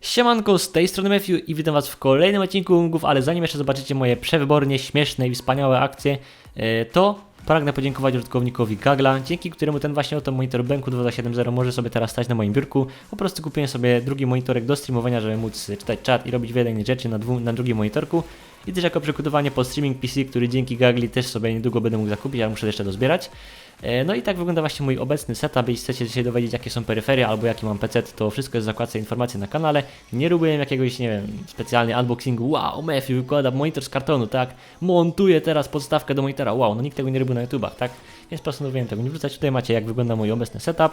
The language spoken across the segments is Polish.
Siemanko, z tej strony Matthew i witam was w kolejnym odcinku Ungów, ale zanim jeszcze zobaczycie moje przewybornie śmieszne i wspaniałe akcje, e, to pragnę podziękować użytkownikowi Gagla, dzięki któremu ten właśnie oto monitor Benku 2270 może sobie teraz stać na moim biurku. Po prostu kupiłem sobie drugi monitorek do streamowania, żeby móc czytać czat i robić wiele innych rzeczy na, dwu, na drugim monitorku. I też jako przygotowanie pod streaming PC, który dzięki Gagli też sobie niedługo będę mógł zakupić, ale muszę jeszcze dozbierać. E, No i tak wygląda właśnie mój obecny setup. Jeśli chcecie się dowiedzieć, jakie są peryferie albo jaki mam PC, to wszystko jest w zakładce informacji na kanale. Nie robiłem jakiegoś, nie wiem, specjalnie unboxingu. Wow, Matthew wykłada monitor z kartonu, tak? Montuję teraz podstawkę do monitora. Wow, no nikt tego nie robił na YouTubach, tak? Więc postanowiłem tego nie wrzucać. Tutaj macie, jak wygląda mój obecny setup.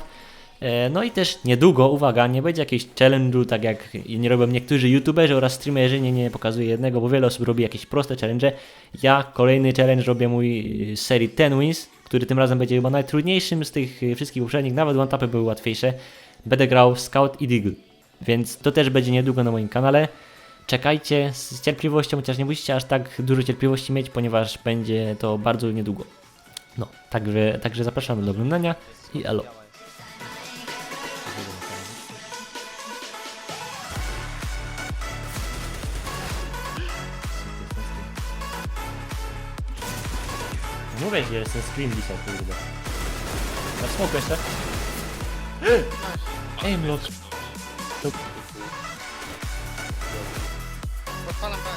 E, No i też niedługo, uwaga, nie będzie jakiegoś challenge'u, tak jak nie robią niektórzy youtuberzy oraz streamerzy, nie, nie pokazuję jednego, bo wiele osób robi jakieś proste challenge. Ja kolejny challenge robię mój z serii 10 Wins, który tym razem będzie chyba najtrudniejszym z tych y, wszystkich poprzednich, nawet one-tapy były łatwiejsze. Będę grał Scout i Deagle, więc to też będzie niedługo na moim kanale. Czekajcie z cierpliwością, chociaż nie musicie aż tak dużo cierpliwości mieć, ponieważ będzie to bardzo niedługo. No, także, także zapraszam do oglądania i elo. Mówię, że jest ten stream dzisiaj, kurde. Na smoku jeszcze? Ej, mlot. To... Podpalam B.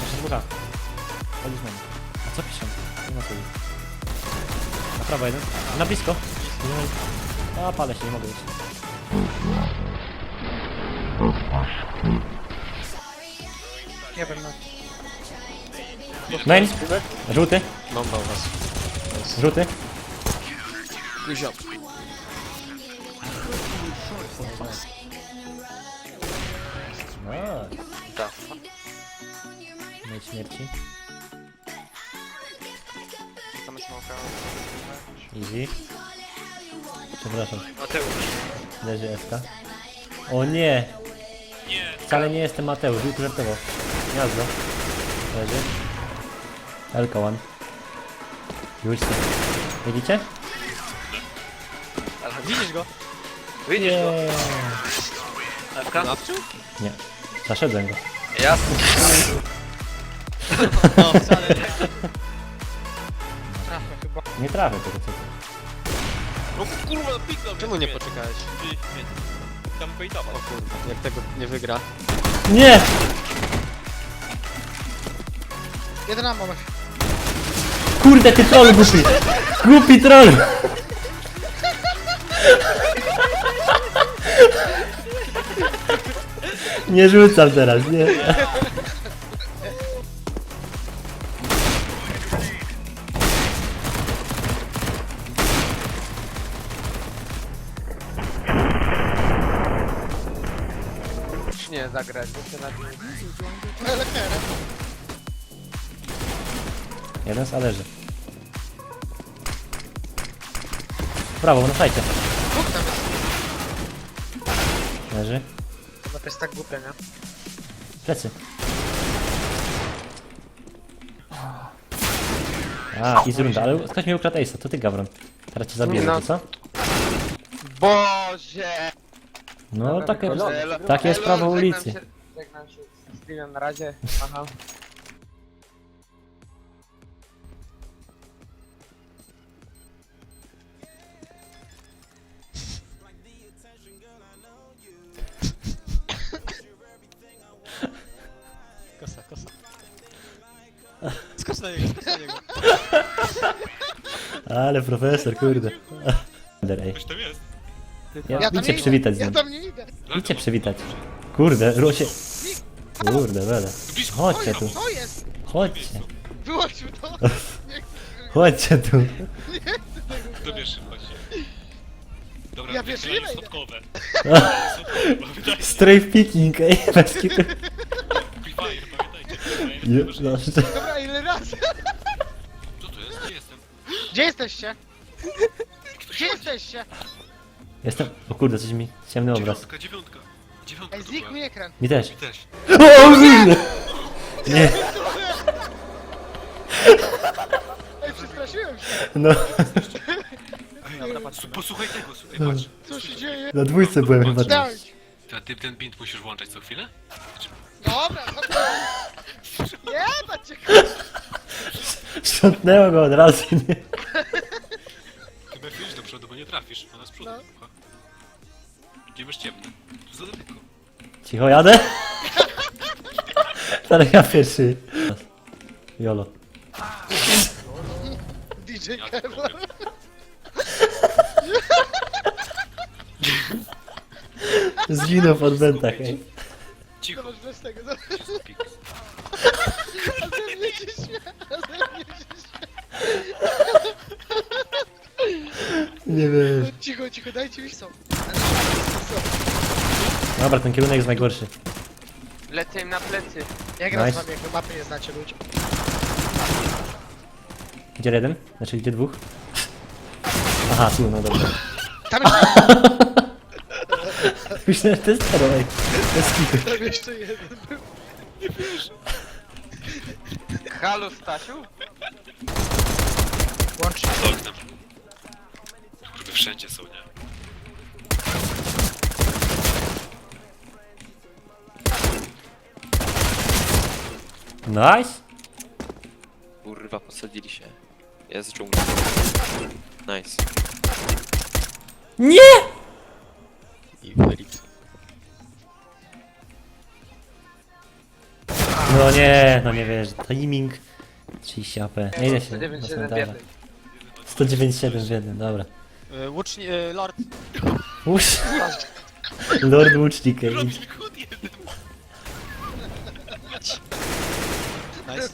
Nasza dwóch. Chodzisz na mnie. A co piszę? Nie ma słowa. Na prawo jeden. Na blisko. A, palę się, nie mogę iść. Nie wiem, no. Main. Żółty. Mam bał was. Żółty. Guzio. A, Da. mej śmierci. Tam jest małka. Easy. Przepraszam. Mateusz. Leży SK. O nie! Nie. Wcale nie jestem Mateusz, tylko żartował. Gniazdo. Leży. Elka1. Już się. Widzicie? Ale widzisz go? Widzisz go? Nawczył? Nie. Zaszedłem go. Jasne. No, wcale nie. Trafię chyba. Nie trafię tego co No kurwa, piknął Czemu nie poczekałeś? Tam bejtował. O kurwa, jak tego nie wygra. Nie! Jeden weź. Kurde ty troll głupi! Głupi troll! Nie rzucam teraz, nie. Nie zagrać, bo się na. Jeden z leży. Brawo, na sajcie. Dwóch tam jest. Leży. To jest tak głupie, nie? Plecy. A, i z runda, ale ktoś mi ukradł Ace'a, to ty Gawron. Teraz cię zabiję, No. co? Boże! No, takie, Elo- takie jest Elo, prawo żegnam ulicy. się- Żegnam się z na razie. Aha. Na niego, skocz na niego. Ale profesor, kurde. Ej, Już tam jest. ja, Ja tam idźcie nie przywitać z idę. Ja nim. tam nie idę. Idźcie przywitać. Kurde, Rusie. Kurde, bele. Blisko. Chodźcie tu, To jest. chodźcie. Wyłączył to. Nie chcę. Chodźcie tu. Kto pierwszy właśnie? Dobra, Ja pierwszy nie wejdę. stopkowe. Strafe picking, ej, bez kitu. Fire, pamiętajcie. Proszę. Dobra, ile razy? Co to jest? Gdzie jestem? Gdzie jesteście? Gdzie jesteście? Jestem... O kurde, coś mi... Ciemny obraz. Dziewiątka, dziewiątka. Dziewiątka Ej, znikł mi ekran. Mi też. Mi też. O, kurde! Nie, Ej, przestraszyłem się. No, Dobra, patrz. Posłuchaj tego, słuchaj, No. patrz. Co się dzieje? na dwójce byłem chyba. Daj. Ty, ty ten bint musisz włączać co chwilę? Dobra, dobra. Nie, patrzcie, Sprzątnęło go od razu, nie? Będziesz iść do przodu, bo nie trafisz, ona z przodu No. pucha. Gdzie masz ciemne? Tu za daleko. Cicho jadę? Teraz ja pierwszy. Jolo. DJ Ja to Kevlar. Zginął w odbędach, ej. Cicho, Zobacz bez tego, zobacz. pik. Się. Nie wiesz. No, Cicho, cicho, dajcie mi są. Dobra, ten kierunek jest najgorszy. Lecę im na plecy. Ja gram Nice. z wami, jak wy mapy nie znacie ludzie. Gdzie jeden? Znaczy gdzie dwóch? Aha, tu, no dobra. Tam jeszcze, Myślę, że to jest zero, ej. Bez kitu. tam jeszcze jeden był. Halo, Stasiu? Łącznie. Z oknem. Kurde, wszędzie są, nie? Nice. Kurwa, posadzili się. Jest dżungla. Nice. Nie! No nie, no nie wiesz. Timing. 30 AP. Nie idę się. 197 dobra. biedny. 197 w jednym, dobra. E, Łuczni... e, Lord. Łucz. Lord Łucznik, ej. Robin Hood jeden. Nice.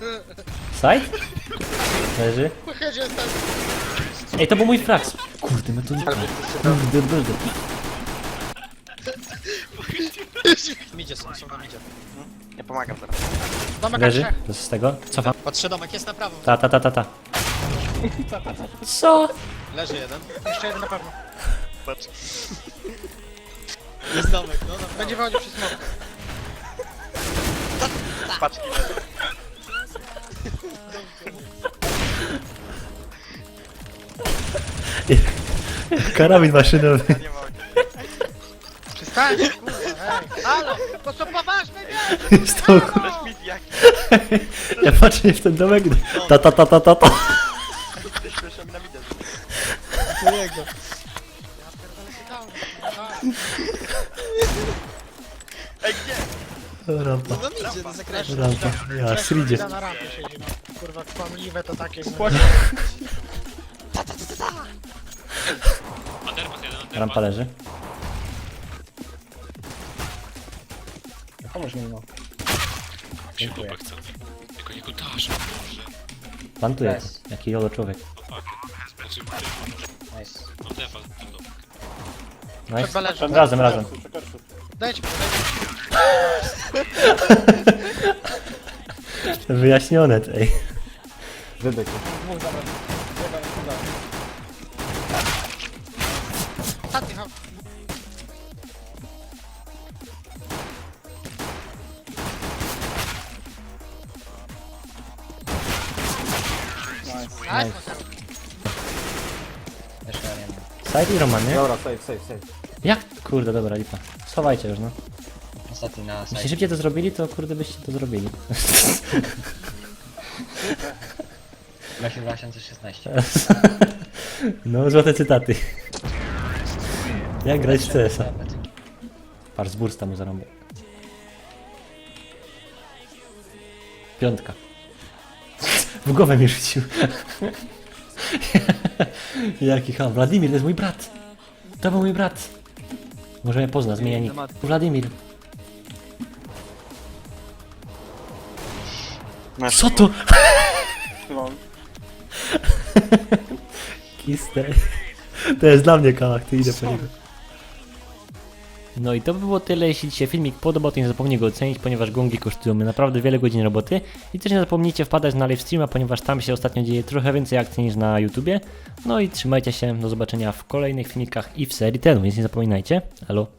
Side? Leży. Ej, to był mój frags. Kurde, metodika. Kurde, kurde. Midzie są, są na midzie. Ja pomagam teraz. Domek Leży. trzech. To z tego? Cofam. Patrzę domek, jest na prawo. Ta, ta, ta, ta, ta. Co? Leży jeden. Jeszcze jeden na pewno. Jest domek, no na prawo. Będzie wychodził przez smok. Paczki Karabin maszynowy. nie hej. Halo, to są poważne Też mid jak Ja patrzę w ten domek. Ta, ta, ta, ta, ta, ta. mi na midę. Twojego. Ej, gdzie? Rampa, No rampa. Ja, sridzie. na rampie siedzi, no. Kurwa, kłamliwe to takie. No. Underpass underpass. Rampa leży. Się chcę. Tylko nie dasz. Plantuje. Jaki jolo człowiek. No. Znaczy, nice. Defa, domek. Nice. Razem, razem. Dajcie mi, Wyjaśnione, ej. Ostatni, Nice. Nice. Side i Roman, nie? Dobra, save, save, save. Jak? Kurde, dobra, lipa. Schowajcie już, no. Ostatni na Jeśli site. szybciej to zrobili, to kurde byście to zrobili. Lesie 2016. No, złote cytaty. Jak grać w CS-a? Patrz, z bursta mu zarąbię. Piątka. W głowę mi rzucił. Jaki ham. Wladimir, to jest mój brat. To był mój brat. Może mnie pozna, zmienia nick. Wladimir. Co to? Kiste. To jest dla mnie kałach, ty idę po niego. No i to by było tyle, jeśli Ci się filmik podobał, to nie zapomnij go ocenić, ponieważ gongi kosztują naprawdę wiele godzin roboty. I też nie zapomnijcie wpadać na livestreama, ponieważ tam się ostatnio dzieje trochę więcej akcji niż na YouTubie. No i trzymajcie się, do zobaczenia w kolejnych filmikach i w serii tenu, więc nie zapominajcie. Halo.